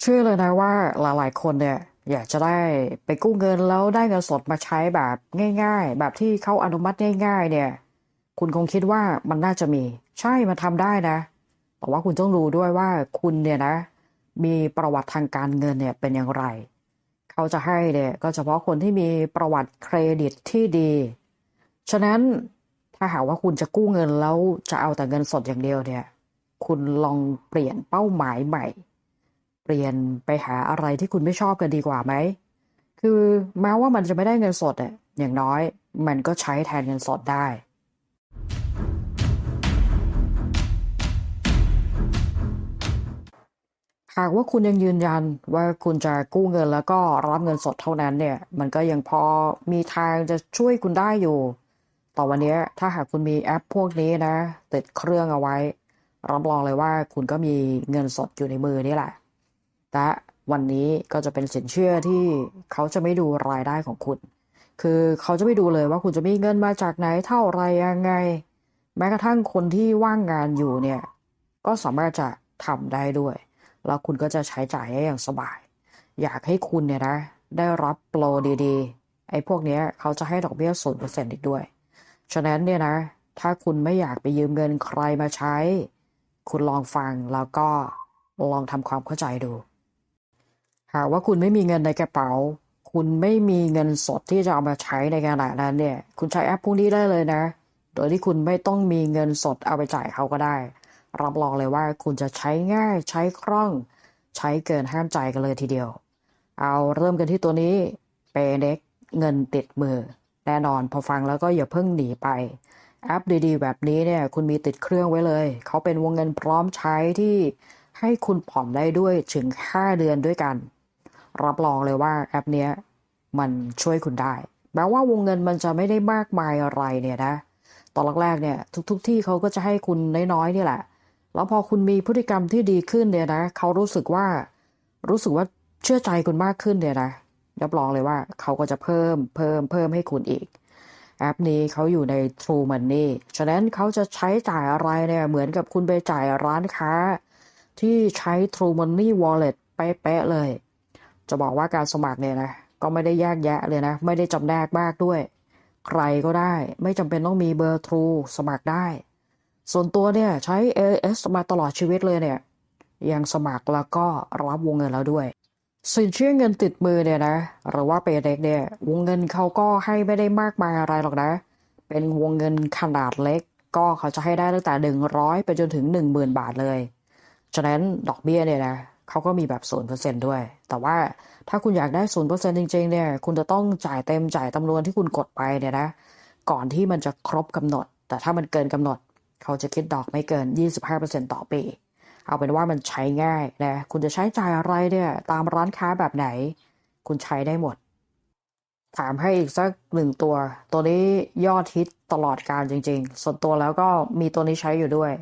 เชื่อเลยนะว่าหลายๆ คนเนี่ยอยากจะได้ไปกู้เงินแล้วได้เงินสดมาใช้แบบง่าย ๆ แบบที่เขาอนุมัติง่าย ๆ เนี่ย คุณคงคิดว่ามันน่าจะมี ใช่มันทำได้นะ แต่ว่าคุณต้องรู้ด้วยว่าคุณเนี่ยนะ มีประวัติทางการเงินเนี่ยเป็นอย่างไร เขาจะให้เนี่ยก็เฉพาะคนที่มีประวัติเครดิตที่ดี ฉะนั้นถ้าหากว่าคุณจะกู้เงินแล้วจะเอาแต่เงินสดอย่างเดียวเนี่ย คุณลองเปลี่ยนเป้าหมายใหม่ ปลี่ยนไปหาอะไรที่คุณไม่ชอบกันดีกว่าไหม คือแม้ว่ามันจะไม่ได้เงินสดอะอย่างน้อยมันก็ใช้แทนเงินสดได้ หากว่าคุณยังยืนยันว่าคุณจะกู้เงินแล้วก็รับเงินสดเท่านั้นเนี่ย มันก็ยังพอมีทางจะช่วยคุณได้อยู่ ต่อวันนี้ถ้าหากคุณมีแอปพวกนี้นะ ติดเครื่องเอาไว้ รับรองเลยว่าคุณก็มีเงินสดอยู่ในมือนี่แหละ และวันนี้ก็จะเป็นสินเชื่อที่เขาจะไม่ดูรายได้ของคุณ คือเขาจะไม่ดูเลยว่าคุณจะมีเงินมาจากไหนเท่าไรยังไง แม้กระทั่งคนที่ว่างงานอยู่เนี่ย ก็สามารถจะทำได้ด้วย แล้วคุณก็จะใช้จ่ายได้อย่างสบาย อยากให้คุณเนี่ยนะ ได้รับโปรดีๆ ไอ้พวกนี้เขาจะให้ดอกเบี้ยศูนย์เปอร์เซ็นต์อีกด้วย ฉะนั้นเนี่ยนะ ถ้าคุณไม่อยากไปยืมเงินใครมาใช้ คุณลองฟังแล้วก็ลองทำความเข้าใจดู หากว่าคุณไม่มีเงินในกระเป๋า คุณไม่มีเงินสดที่จะเอามาใช้ในขณะนั้นเนี่ย คุณใช้แอปพวกนี้ได้เลยนะ โดยที่คุณไม่ต้องมีเงินสดเอาไปจ่ายเขาก็ได้ รับรองเลยว่าคุณจะใช้ง่ายใช้คล่อง ใช้เกินห้ามใจกันเลยทีเดียว เอาเริ่มกันที่ตัวนี้เปเด็กเงินติดมือ แน่นอนพอฟังแล้วก็อย่าเพิ่งหนีไปแอปดีๆ แบบนี้เนี่ยคุณมีติดเครื่องไว้เลย เขาเป็นวงเงินพร้อมใช้ที่ให้คุณผ่อนได้ด้วยถึง 5 เดือนด้วยกัน รับรองเลยว่าแอปเนี้ยมันช่วยคุณได้แม้ว่าวงเงินมันจะไม่ได้มากมายอะไรเนี่ยนะ ตอนแรกๆเนี่ย ทุกๆทที่เขาก็จะให้คุณน้อยๆนี่แหละ แล้วพอคุณมีพฤติกรรมที่ดีขึ้นเนี่ยนะเขารู้สึกว่า รู้สึกว่าเชื่อใจคุณมากขึ้นเนี่ยนะรับรองเลยว่าเขาก็จะเพิ่มเพิ่มเพิ่มให้คุณอีก แอปนี้เขาอยู่ใน True Money ฉะนั้นเขาจะใช้จ่ายอะไรเนี่ยเหมือนกับคุณไปจ่ายร้านค้า ที่ใช้ True Money Wallet เป๊ะๆเลย จะบอกว่าการสมัครเนี่ยนะก็ไม่ได้แยกแยะเลยนะ ไม่ได้จำแนกมากด้วย ใครก็ได้ ไม่จำเป็นต้องมีเบอร์ True สมัครได้ ส่วนตัวเนี่ยใช้ AS มาตลอดชีวิตเลยเนี่ย ยังสมัครแล้วก็รับวงเงินแล้วด้วย สินเชื่อเงินติดมือเนี่ยนะหรือว่าเปเด็กเนี่ยวงเงินเขาก็ให้ไม่ได้มากมายอะไรหรอกนะ เป็นวงเงินขนาดเล็ก ก็เขาจะให้ได้ตั้งแต่ 100 ไปจนถึง 10,000 บาทเลย ฉะนั้นดอกเบี้ยเนี่ยนะ เขาก็มีแบบ0%ด้วย แต่ว่าถ้าคุณอยากได้0%จริงๆเนี่ย คุณจะต้องจ่ายเต็มจ่ายจำนวนที่คุณกดไปเนี่ยนะ ก่อนที่มันจะครบกำหนด แต่ถ้ามันเกินกำหนด เขาจะคิดดอกไม่เกิน 25%ต่อปี เอาเป็นว่ามันใช้ง่ายนะ คุณจะใช้จ่ายอะไรเนี่ย ตามร้านค้าแบบไหน คุณใช้ได้หมด ถามให้อีกสักหนึ่งตัว ตัวนี้ยอดฮิตตลอดการจริง ๆ ส่วนตัวแล้วก็มีตัวนี้ใช้อยู่ด้วย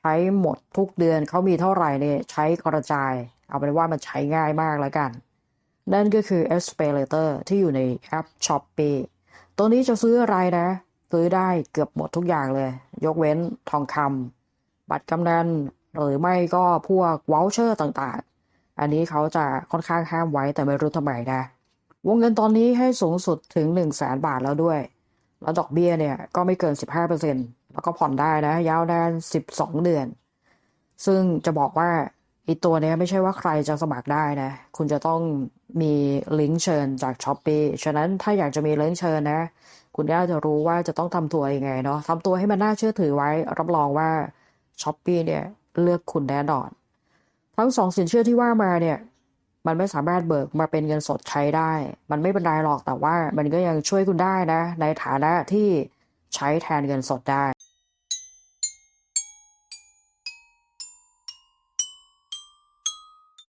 ใช้หมดทุกเดือนเขามีเท่าไหร่เนี่ยใช้กระจาย เอาเป็นว่ามันใช้ง่ายมากแล้วกัน นั่นก็คือ e s p a l a t o r ที่อยู่ในแอป Shopee ตัวนี้จะซื้ออะไรนะ ซื้อได้เกือบหมดทุกอย่างเลย ยกเว้นทองคำบัตรกำนันหรือไม่ก็พวกวอลเชอร์ต่างๆ อันนี้เขาจะค่อนข้างห้ามไว้แต่ไม่รู้ทำไมนะ วงเงินตอนนี้ให้สูงสุดถึง 1 0 0 0 0แสนบาทแล้วด้วย แล้วดอกเบี้ยเนี่ยก็ไม่เกิน 15%แล้วก็ผ่อนได้นะ ยาวนาน12 เดือน ซึ่งจะบอกว่าอีตัวเนี้ยไม่ใช่ว่าใครจะสมัครได้นะ คุณจะต้องมีลิงก์เชิญจาก s h อ p e e ฉะนั้นถ้าอยากจะมีลิงก์เชิญนะ คุณก็จะรู้ว่าจะต้องทำตัวยังไงเนาะทำตัวให้มันน่าเชื่อถือไว้ รับรองว่า s h อ p e e เนี่ยเลือกคุณแน่นอน ทั้งสองสินเชื่อที่ว่ามาเนี่ย มันไม่สามารถเบิกมาเป็นเงินสดใช้ได้ มันไม่เป็นไรหรอกแต่ว่ามันก็ยังช่วยคุณได้นะ ในฐานะที่ใช้แทนเงินสดได้